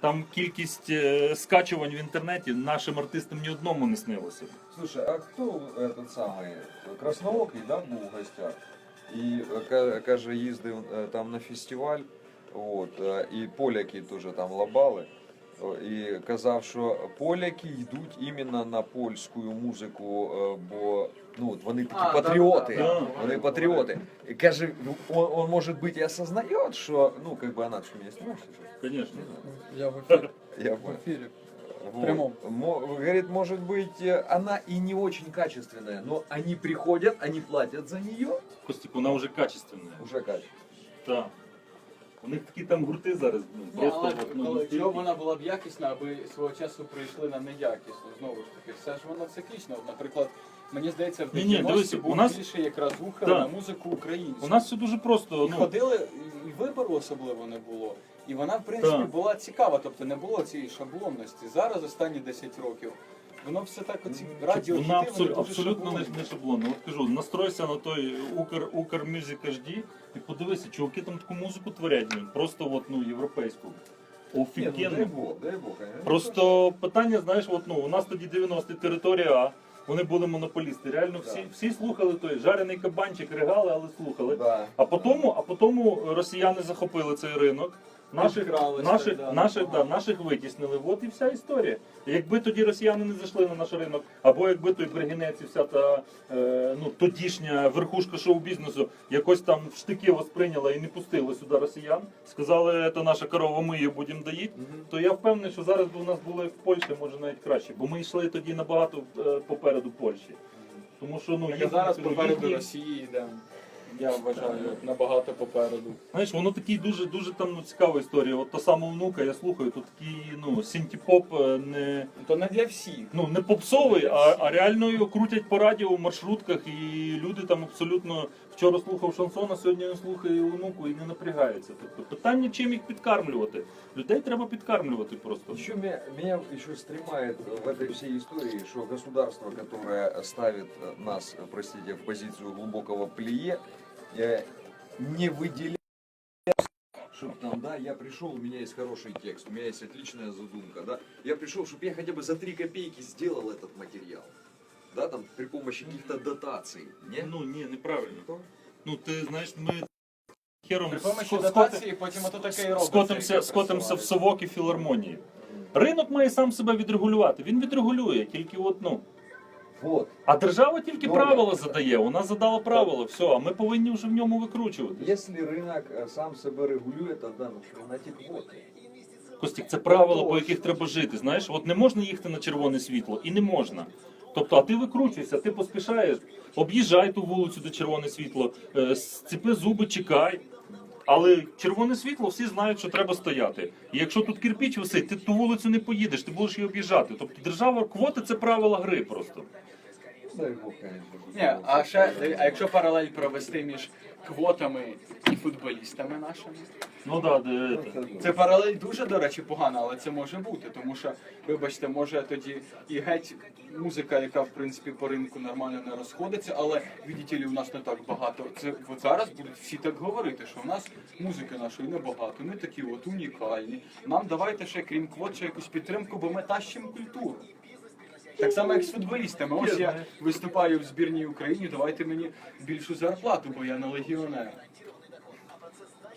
Там кількість е, скачувань в інтернеті нашим артистам ні одному не снилося. Слушай, а хто этот самий Красноокий, да, був в гостях? І е, ка- каже, їздив е, там на фестиваль, от, е, і поляки теж там лабали. О, І казав, що поляки йдуть іменно на польську музику, е, бо ну, от вони такі А, патріоти. да-да-да. Вони патріоти. І каже, он, он може бути і осознає, що ну, как бы она что меня снимаешь? Звісно. Я в эфире. Я В понял. эфире. Вот. прямом. Мо- Говорит, может быть, э, она и не очень качественная, но они приходят, они платят за нее. Костік, вона вже качественна. Уже качественная. Так. У них такі там гурти зараз. Ну, Ні, просто але от, ну, коли- настільки- якщо вона була б якісна, аби свого часу прийшли на неякісну, знову ж таки, все ж воно циклічно. От, Наприклад, мені здається, в Ні, ні, 90-ті дивися, був у нас- більше якраз ухил Так. на музику українську. У нас все дуже просто. І Ну, ходили, і вибору особливо не було. І вона, в принципі, Так. була цікава, тобто не було цієї шаблонності. Зараз останні 10 років. Воно все так оці радіо вона абсол- абсолютно не, не шаблонна. От кажу, настройся на той Укр, Укр Music HD і подивися, чуваки там таку музику творять, просто от, ну, європейську. Ну, Офігенно. дай бог, дай бог. Просто питання, знаєш, от, ну, у нас тоді 90-ті територія А, вони були монополісти. Реально всі, Да. всі слухали той жарений кабанчик, ригали, але слухали. Да. А потім, а росіяни захопили цей ринок. Наших, наших, да, наших, да, наших витіснили. От і вся історія. Якби тоді росіяни не зайшли на наш ринок, або якби той Бригінець і вся та е, ну, тодішня верхушка шоу-бізнесу якось там в штики восприйняла і не пустила сюди росіян, сказали, це наша корова, ми її будемо доїти, то я впевнений, що зараз би у нас було як в Польщі, може навіть краще. Бо ми йшли тоді набагато е, попереду Польщі. Тому що ну їхні- зараз попереду їхні- Росії йде Я вважаю, набагато попереду. Знаєш, воно такий дуже дуже там ну, цікава історія. От та сама внука, я слухаю, то такий ну синтепоп е, не То не для всіх. ну не попсовий, а, а реально його крутять по радіо в маршрутках, і люди там абсолютно вчора слухав шансон, а сьогодні він слухає внуку і не напрягається. Тобто питання, чим їх підкармлювати. Людей треба підкармлювати просто. Еще меня, меня еще стремает в этой всей истории, что государство, которое ставит э, нас, э, простите, в позицию глубокого плие, э, не выделяет, чтобы там, да, я пришел, у меня есть хороший текст, у меня есть отличная задумка, да, я пришел, чтобы я хотя бы за три копейки сделал этот материал, да, там, при помощи каких-то дотаций, не? Ну ні, неправильно. Ну ти знаєш, ми хером При помощі ско- дотації потім ото таке і робиться. скотимося, яке скотимося в працювало. совок і філармонії. Ринок має сам себе відрегулювати. Він відрегулює тільки от, ну. Вот. А держава тільки Добре. правила задає. Вона задала правила, все, а ми повинні вже в ньому викручувати. Если рынок э, сам себя регулирует, тогда нахрена ті квоти? Костік, це правила, по яких треба жити. Знаєш, от не можна їхати на червоне світло, і не можна. Тобто, а ти викручуєшся, ти поспішаєш, об'їжджай ту вулицю, де червоне світло, е, зціпи зуби, чекай. Але червоне світло всі знають, що треба стояти. І якщо тут кирпіч висить, ти ту вулицю не поїдеш, ти будеш її об'їжджати. Тобто держава квоти це правила гри просто. Ні, а ще, а якщо паралель провести між квотами і футболістами нашими? Ну да, де, Це паралель дуже, до речі, погана, але це може бути, тому що, вибачте, може тоді і геть музика, яка в принципі по ринку нормально не розходиться, але відділі у нас не так багато. Це от зараз будуть всі так говорити, що в нас музики нашої небагато, ми такі от унікальні. Нам давайте ще крім квот, ще якусь підтримку, бо ми тащимо культуру. Так само, як з футболістами. Ось я виступаю в збірній Україні, давайте мені більшу зарплату, бо я не легіонер.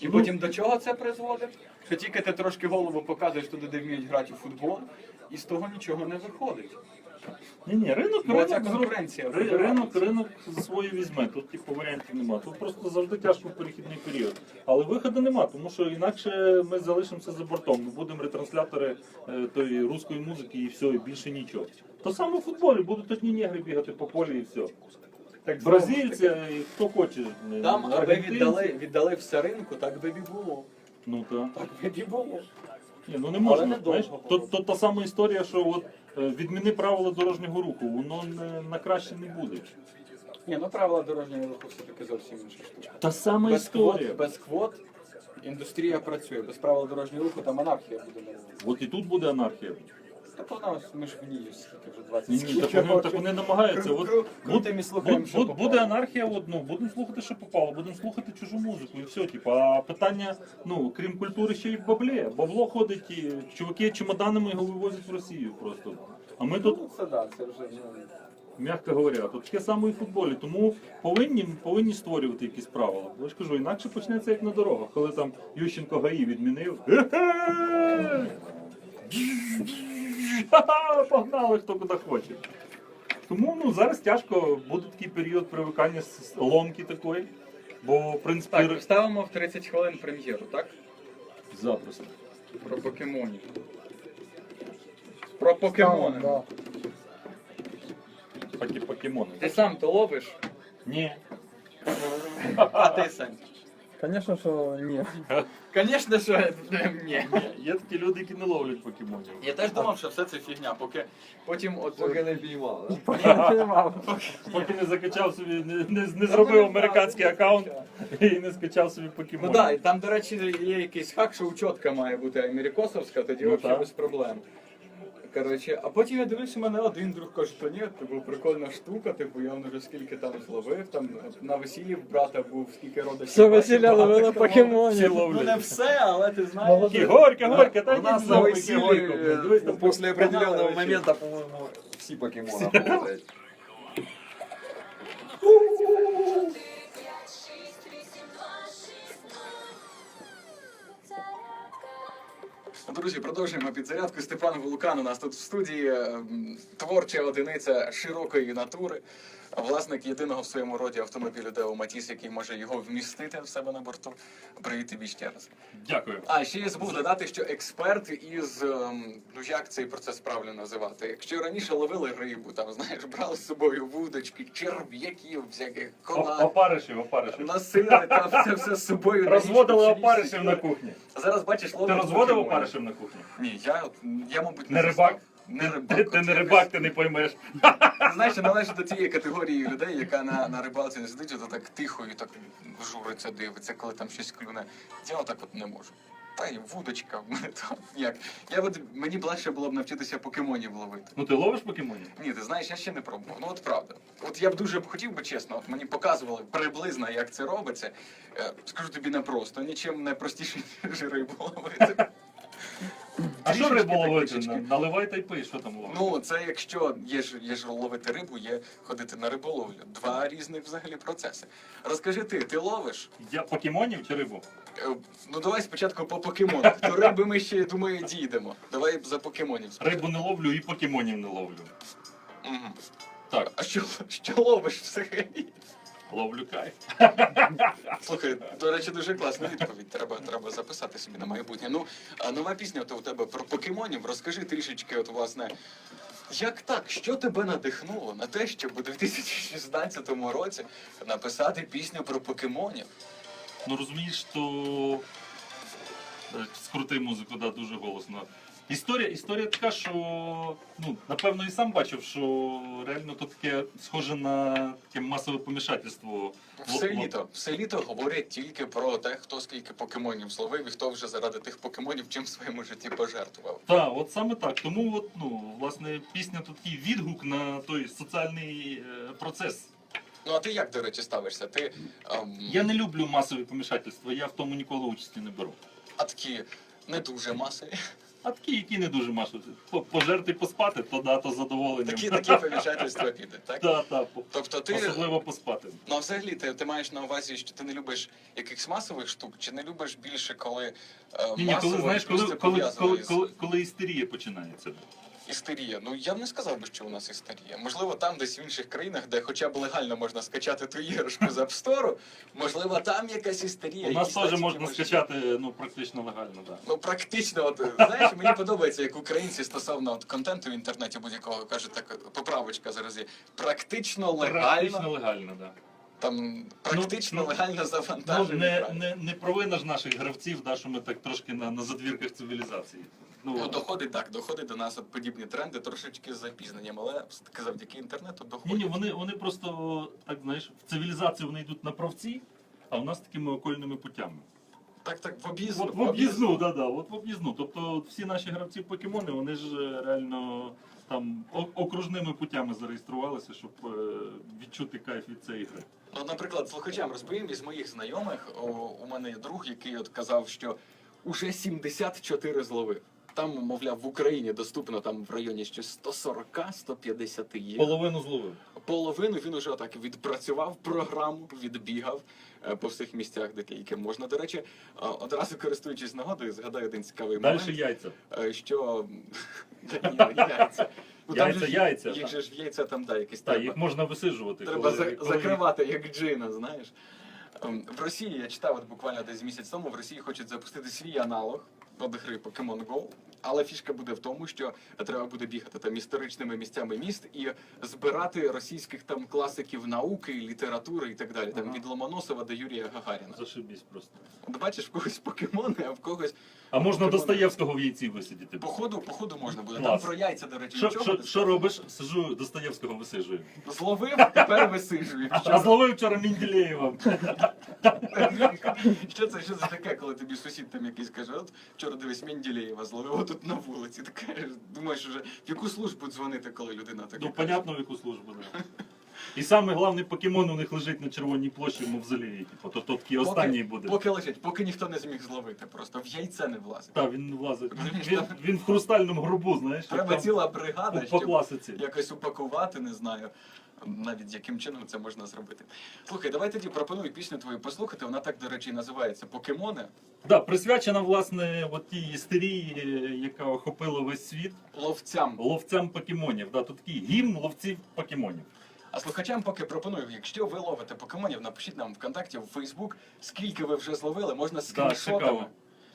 І потім до чого це призводить? Що тільки ти трошки голову показуєш туди, де вміють грати у футбол, і з того нічого не виходить. Ні, ні, ринок, Бо ця ринок, конкуренція ри- вибирається. ринок, ринок своє візьме. Тут типу варіантів нема. Тут просто завжди тяжко в перехідний період. Але виходу нема, тому що інакше ми залишимося за бортом. Ми будемо ретранслятори е, тої руської музики і все, і більше нічого. То саме в футболі будуть одні негри бігати по полі і все. Так Бразильці, і хто хоче. е, Там, аби аргентинці. віддали, віддали все ринку, так би і було. Ну так. Так би і було. Ні, ну не можна. недовго знаєш, то, то та сама історія, що от е, відміни правила дорожнього руху, воно не, на краще не буде. Ні, ну правила дорожнього руху все-таки зовсім інша штука. Та сама Без історія. квот, без квот індустрія працює, без правил дорожнього руху там анархія буде. От і тут буде анархія. Так вона ось ми ж в ній скільки вже 20 Ні, ні, так вони, так вони намагаються. От, кру- крутим і слухаємо, що попало. буде анархія одну, будемо слухати, що попало, будемо слухати чужу музику і все. Типу, а питання, ну, крім культури, ще й в баблі. Бабло ходить, і чуваки чемоданами його вивозять в Росію просто. А ми тут Ну, це да, це вже ну, м'яко говоря, тут таке саме і в футболі. Тому повинні, повинні створювати якісь правила. Я ж кажу, інакше почнеться як на дорогах, коли там Ющенко ГАІ відмінив. Ге-ге! Ха-ха, Погнали, хто куди хоче. Тому ну, зараз тяжко, буде такий період привикання з з ломки такої. Бо, в принципі, Так, ставимо в 30 хвилин прем'єру, так? запросто. Про покемонів. Про покемони. Да. Поки покемони. Ти сам то ловиш, Ні. а ти сам. Конечно, що ні. Звісно, що ні. Ні, Є такі люди, які не ловлять покемонів. Я теж думав, що все це фігня, поки потім от. Поки не піймав, да? Я не понимав. Поки не закачав собі, не, не, не зробив американський аккаунт і не скачав собі Ну так, і там, до речі, є якийсь хак, що учотка має бути америкосовська, тоді Ну, взагалі так. без проблем. Коротше, а потім я дивився, мене один друг каже, то ні, типу, прикольна штука, типу, я вже скільки там зловив, там на весіллі в брата був скільки рода Все весілля ловила покемонів. Ну не все, але ти знаєш. І Горька, горька, та У нас на весіллі, определеного е, после определенного момента, по-моєму, всі покемони ловлять. Друзі, продовжуємо підзарядку. Степан Вулкан у нас тут в студії. ем, Творча одиниця широкої натури. Власник єдиного в своєму роді автомобілю Део Матіс, який може його вмістити в себе на борту. Привіт тобі ще раз. Дякую. А ще я забув додати, що експерт із ем, ну як цей процес правильно називати. Якщо раніше ловили рибу, там знаєш, брали з собою вудочки, черв'яків, всяких кола, Опаришів, опаришів. носили там це все з собою. Розводили опаришів на кухні. Зараз бачиш, Ти розводив покемонів. опаришів на кухні? Ні, я, я мабуть, Не застав. Не рибак. ти, ти не рибак, ти не поймеш. Знаєш, я належу до тієї категорії людей, яка на, на рибалці не сидить, то так тихо і так журиться, дивиться, коли там щось клюне. Я отак от не можу. Та й вудочка в мене там як. Я от, мені б легше було б навчитися покемонів ловити. Ну ти ловиш покемонів? Ні, ти знаєш, я ще не пробував. Ну от правда. От я б дуже б хотів би чесно, от мені показували приблизно, як це робиться. Е, Скажу тобі непросто, нічим не простіше, ніж рибу ловити. А що рибу ловити? Наливай та й пий, що там ловити? Ну, це якщо є ж, є ж ловити рибу, є ходити на риболовлю. Два різних взагалі процеси. Розкажи ти, ти ловиш? Я покемонів чи рибу? Е, Ну давай спочатку по покемонах. До риби ми ще, думаю, дійдемо. Давай за покемонів. спочатку. Рибу не ловлю і покемонів не ловлю. Мгм. Так, А що, що ловиш взагалі? Ловлю кайф. Слухай, до речі, дуже класна відповідь. Треба, треба записати собі на майбутнє. Ну, а нова пісня то у тебе про покемонів. Розкажи трішечки, от власне. Як так? Що тебе надихнуло на те, щоб у 2016 році написати пісню про покемонів? Ну розумієш, то е, скрути музику, да, дуже голосно. Історія, історія така, що ну, напевно і сам бачив, що реально тут таке схоже на таке масове помішательство. Все літо, все літо говорять тільки про те, хто скільки покемонів зловив і хто вже заради тих покемонів чим в своєму житті пожертвував. Так, от саме так. Тому от, ну, власне, пісня тут такий відгук на той соціальний е, процес. Ну а ти як, до речі, ставишся? Ти ем, Я не люблю масові помішательства, я в тому ніколи участі не беру. а такі не дуже масові. А такі, які не дуже масові. Пожерти поспати, то да, то задоволення. Такі такі помішательства піде, так? Да, да, Тобто ти особливо поспати. ну а взагалі ти, ти маєш на увазі, що ти не любиш якихось масових штук, чи не любиш більше, коли е, Ні, ні, коли знаєш, коли, коли, коли, коли, коли істерія починається. Істерія? Ну я б не сказав би, що у нас істерія. Можливо, там десь в інших країнах, де хоча б легально можна скачати ту іграшку з App Store, можливо, там якась істерія. У нас теж можна скачати ну, практично легально. Да. Ну, практично, от знаєш, мені подобається, як українці стосовно от, контенту в інтернеті будь-якого кажуть, так поправочка зараз є. Практично легально. Практично легально, да. Там практично Ну, легально Ну, не, не, не провина ж наших гравців, да, що ми так трошки на, на задвірках цивілізації. Ну, Ну, доходить так, доходить до нас подібні тренди трошечки з запізненням, але все-таки завдяки інтернету ні, доходять. ні, вони, вони просто так знаєш, в цивілізацію вони йдуть на правці, а у нас такими окольними путями. Так, так, в об'їзду. От в об'їзну, да, да, от в об'їзну. Тобто всі наші гравці покемони, вони ж е, реально там окружними путями зареєструвалися, щоб е, відчути кайф від цієї гри. От, наприклад, слухачам розповім із моїх знайомих. У мене є друг, який от казав, що уже 74 зловив. Там, мовляв, в Україні доступно там в районі ще 140-150 є. Половину зловив. Половину він уже так відпрацював програму, відбігав е, по всіх місцях, де які можна. До речі, е, одразу користуючись нагодою, згадаю один цікавий момент. яйця. Е, що ну, яйця. Ну, там же ж- яйця, Їх же ж яйця там, да, якісь Так, треба. їх можна висиджувати. Треба коли- за- коли- закривати як джина, знаєш. Ем, В Росії я читав от буквально десь місяць тому. В Росії хочуть запустити свій аналог від гри Pokemon Go. Але фішка буде в тому, що треба буде бігати там історичними місцями міст і збирати російських там класиків науки, літератури і так далі. Там Ага. від Ломоносова до Юрія Гагаріна. Зашибісь просто. От бачиш, в когось покемони, а в когось А можна Покемони. Достоєвського в яйці висидіти. походу, походу можна буде. Там про яйця, до речі, Що, нічого що, робиш? Сижу, Достоєвського висиджую. зловив, тепер висиджує. А зловив вчора Мінділеєва. Що це, що це таке, коли тобі сусід там якийсь каже, от вчора дивись Менділеєва зловив отут на вулиці. Ти кажеш, думаєш, вже в яку службу дзвонити, коли людина така. Ну, понятно, в яку службу, да. І саме головний покемон у них лежить на червоній площі в мавзолеї. Типу, то, то такий Поки- останній буде. Поки лежить, поки ніхто не зміг зловити, просто в яйце не влазить. Так, він не влазить. Він, він в хрустальному гробу, знаєш. Треба там ціла бригада, по щоб класиці. якось упакувати, не знаю. Навіть яким чином це можна зробити. Слухай, давай тоді пропоную пісню твою послухати. Вона так, до речі, називається Покемони. Да, присвячена, власне, от тій істерії, яка охопила весь світ, Ловцям. ловцям покемонів. Да, тут такий гімн ловців покемонів. А слухачам поки пропоную, якщо ви ловите покемонів, напишіть нам ВКонтакті, в Фейсбук, скільки ви вже зловили, можна скріншотами. цікаво.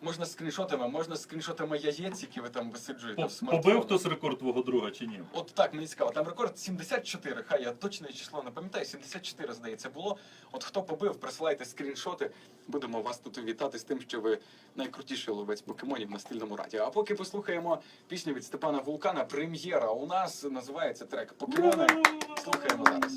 Можна скріншотами, можна скріншотами яєць, які ви там висиджуєте в смартфоні. Побив хтось рекорд твого друга чи ні? От так, мені цікаво. Там рекорд 74. Хай я точне число не пам'ятаю. 74, здається, було. От хто побив, присилайте скріншоти. Будемо вас тут вітати з тим, що ви найкрутіший ловець покемонів на стильному радіо. А поки послухаємо пісню від Степана Вулкана. Прем'єра у нас називається трек Покемони. Слухаємо зараз.